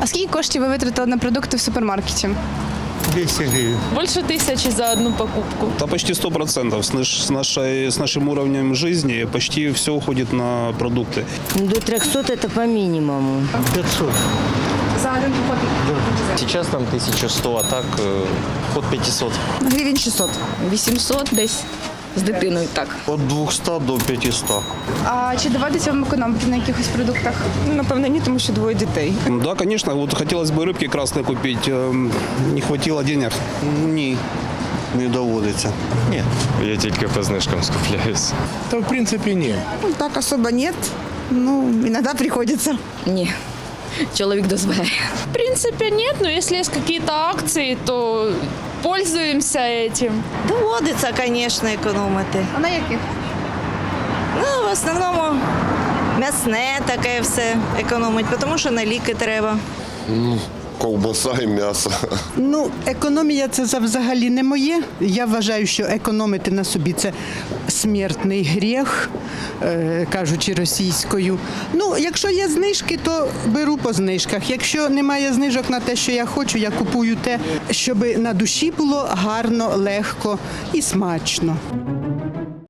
А скільки коштів ви витратили на продукти в супермаркеті? 200 гривен. Больше тысячи за одну покупку. Да почти 100%. С, наш, с, нашей, с нашим уровнем жизни почти все уходит на продукты. До 300 это по минимуму. 500. За один поход. Сейчас там 1100, а так э, ход 500. Гривень 600. 800 десь з дитиною так. От 200 до 500. А чи доводиться вам економити на якихось продуктах? Напевно, ні, тому що двоє дітей. Да, конечно, вот хотелось бы рыбки красной купить. эм, Не хватило денег. Ні, не доводиться. Ні. Я тільки по знижкам скупляюсь. Да, в принципе, нет. Ну, так особо нет. Ну, иногда приходится. Ні. Чоловік дозволяє. В принципе, нет, но если есть какие-то акции, то пользуемся этим. Доводиться, звісно, економити. А на яких? Ну, в основному м'ясне таке все економить, тому що на ліки треба. Ковбаса і м'ясо. Ну, економія це взагалі не моє. Я вважаю, що економити на собі це смертний гріх, е, кажучи російською. Ну, якщо є знижки, то беру по знижках. Якщо немає знижок на те, що я хочу, я купую те, щоб на душі було гарно, легко і смачно.